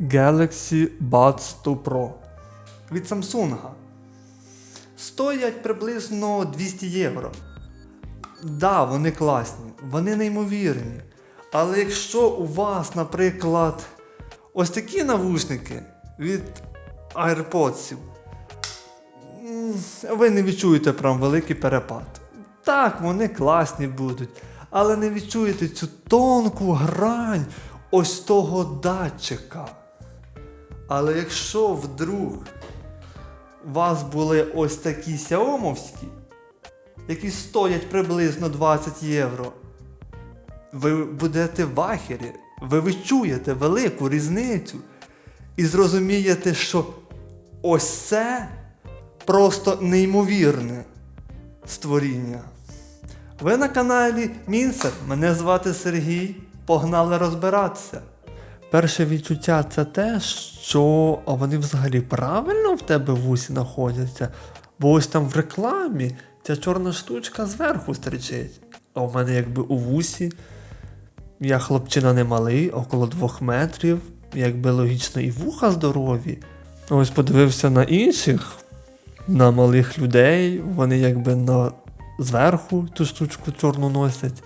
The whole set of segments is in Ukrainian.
Galaxy Buds 100 Pro від Samsung. Стоять приблизно 200 євро. Да, вони класні, вони неймовірні. Але якщо у вас, наприклад, ось такі навушники від AirPods, ви не відчуєте прям великий перепад. Так, вони класні будуть, але не відчуєте цю тонку грань ось того датчика. Але якщо вдруг у вас були ось такі сяомовські, які стоять приблизно 20 євро, ви будете в ахері, ви відчуєте велику різницю і зрозумієте, що ось це просто неймовірне створіння. Ви на каналі Мінсер. Мене звати Сергій. Погнали розбиратися. Перше відчуття це те, що вони взагалі правильно в тебе в усі знаходяться. Бо ось там в рекламі ця чорна штучка зверху стрічить. А в мене якби у вусі. Я хлопчина не малий, около двох метрів, якби логічно і вуха здорові. Ось подивився на інших, на малих людей, вони якби на зверху ту штучку чорну носять.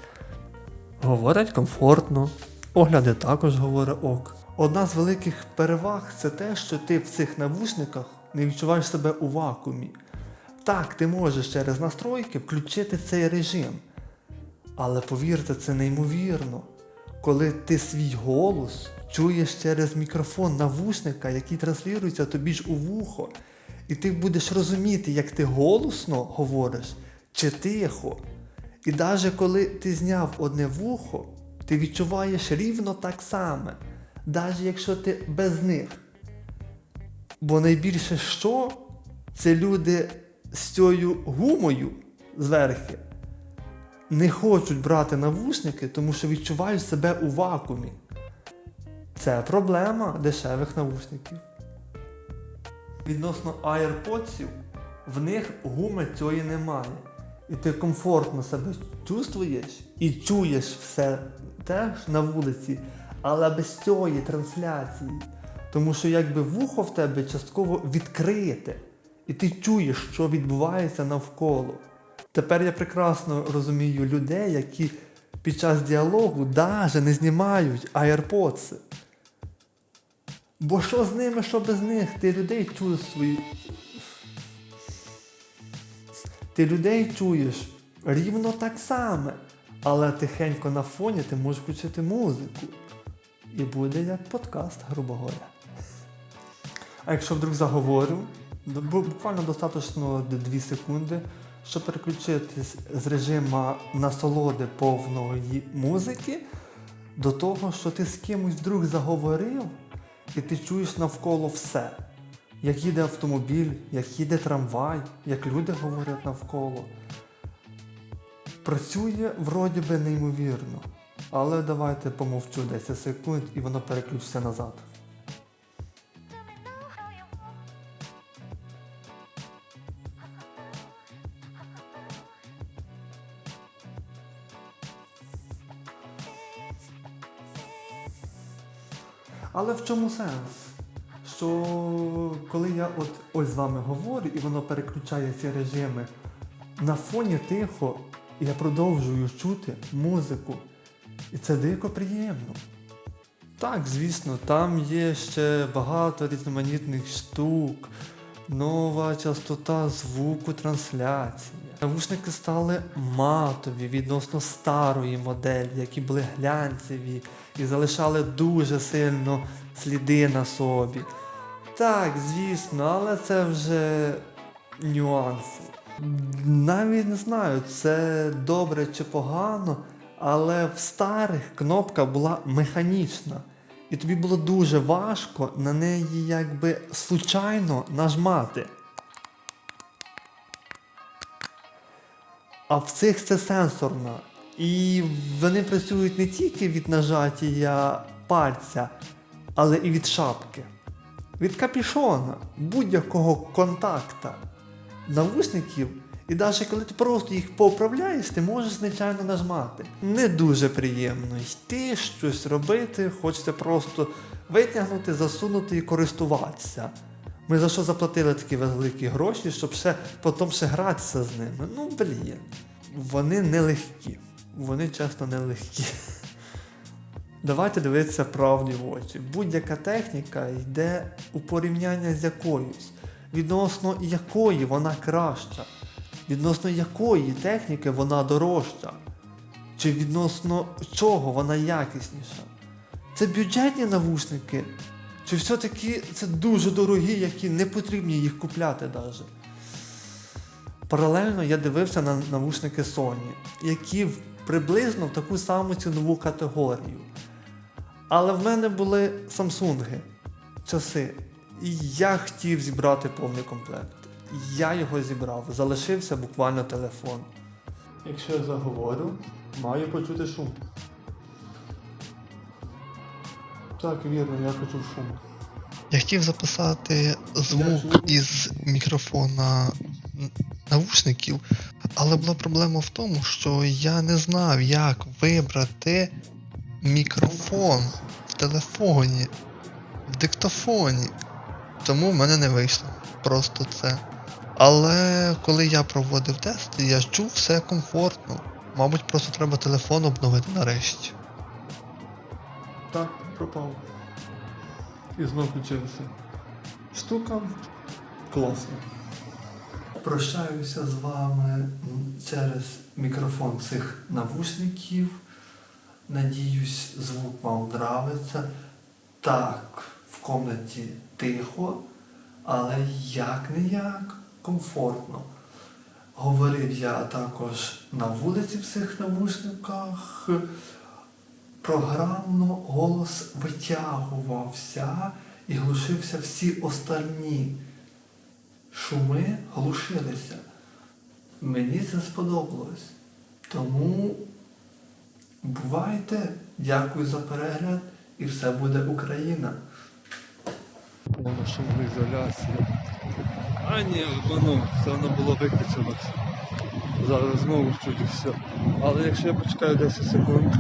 Говорять комфортно, огляди також говорить ок. Одна з великих переваг це те, що ти в цих навушниках не відчуваєш себе у вакуумі. Так, ти можеш через настройки включити цей режим. Але повірте, це неймовірно, коли ти свій голос чуєш через мікрофон навушника, який транслюється тобі ж у вухо, і ти будеш розуміти, як ти голосно говориш чи тихо. І навіть коли ти зняв одне вухо, ти відчуваєш рівно так само, навіть якщо ти без них. Бо найбільше що, це люди з цією гумою зверхи не хочуть брати навушники, тому що відчувають себе у вакуумі. Це проблема дешевих навушників. Відносно AirPods, в них гуми цієї немає. І ти комфортно себе чувствуєш і чуєш все теж на вулиці, але без цієї трансляції. Тому що якби вухо в тебе частково відкрите, і ти чуєш, що відбувається навколо. Тепер я прекрасно розумію людей, які під час діалогу навіть не знімають AirPods. Бо що з ними, що без них? Ти людей чувствуєш. Ти людей чуєш рівно так само, але тихенько на фоні ти можеш включити музику. І буде як подкаст, грубо говоря. А якщо вдруг заговорю, буквально достатньо 2 секунди, щоб переключитись з режиму насолоди повної музики до того, що ти з кимось вдруг заговорив, і ти чуєш навколо все. Як їде автомобіль, як їде трамвай, як люди говорять навколо. Працює вроді би неймовірно. Але давайте помовчу 10 секунд і воно переключиться назад. Але в чому сенс? Що коли я от ось з вами говорю і воно переключає ці режими, на фоні тихо я продовжую чути музику. І це дико приємно. Так, звісно, там є ще багато різноманітних штук, нова частота звуку трансляції. Навушники стали матові відносно старої моделі, які були глянцеві і залишали дуже сильно сліди на собі. Так, звісно, але це вже нюанси. Навіть не знаю, це добре чи погано, але в старих кнопка була механічна. І тобі було дуже важко на неї якби случайно нажмати. А в цих це сенсорна. І вони працюють не тільки від нажаття пальця, але і від шапки. Від капішона, будь-якого контакта навушників І навіть коли ти просто їх поправляєш, ти можеш звичайно нажмати. Не дуже приємно йти, щось робити, хочеться просто витягнути, засунути і користуватися. Ми за що заплатили такі великі гроші, щоб ще потім ще гратися з ними. Ну, блін. Вони нелегкі. Вони чесно нелегкі. Давайте дивитися правді в очі. Будь-яка техніка йде у порівняння з якоюсь, відносно якої вона краща, відносно якої техніки вона дорожча, чи відносно чого вона якісніша. Це бюджетні навушники, чи все-таки це дуже дорогі, які не потрібні їх купляти навіть. Паралельно я дивився на навушники Sony, які приблизно в таку саму цінову категорію. Але в мене були Самсунги, часи. І я хотів зібрати повний комплект. Я його зібрав, залишився буквально телефон. Якщо я заговорю, маю почути шум. Так, вірно, я почув шум. Я хотів записати звук із мікрофона навушників, але була проблема в тому, що я не знав, як вибрати мікрофон в телефоні, в диктофоні. Тому в мене не вийшло. Просто це. Але коли я проводив тести, я чув все комфортно. Мабуть, просто треба телефон обновити нарешті. Так, пропав. І знов включився. Штука класна. Прощаюся з вами через мікрофон цих навушників. Надіюсь, звук вам нравиться. Так, в комнаті тихо, але як не як комфортно. Говорив я також на вулиці в цих навушниках. Програмно голос витягувався і глушився всі остальні. Шуми глушилися. Мені це сподобалось. Тому бувайте, дякую за перегляд і все буде Україна. Воно що в ізоляції. А ні, воно все воно було виключено. Зараз знову чуть все. Але якщо я почекаю 10 секунд,